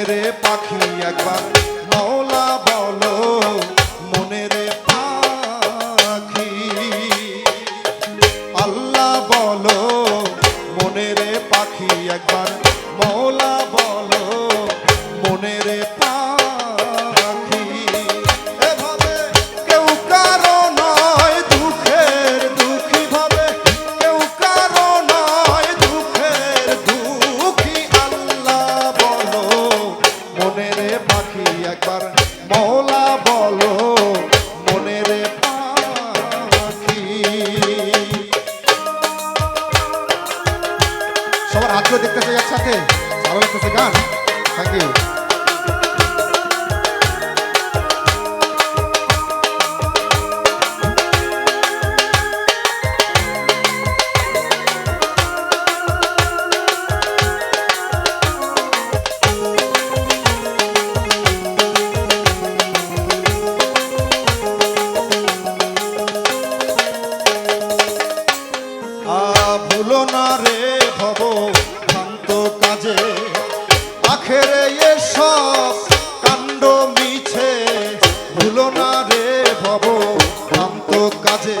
মনের পাখি একবার মৌলা বলো মনের পাখি। আল্লাহ বলো কাজে আখেরে এসব কাণ্ড মিছে ভুলো না রে ভব কাজে।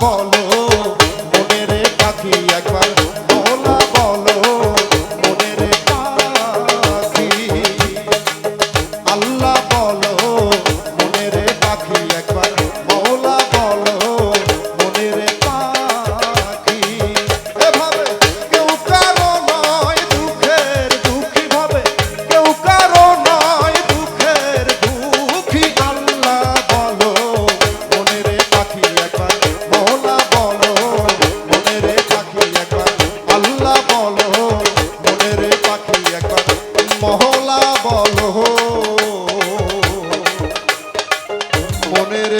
ball.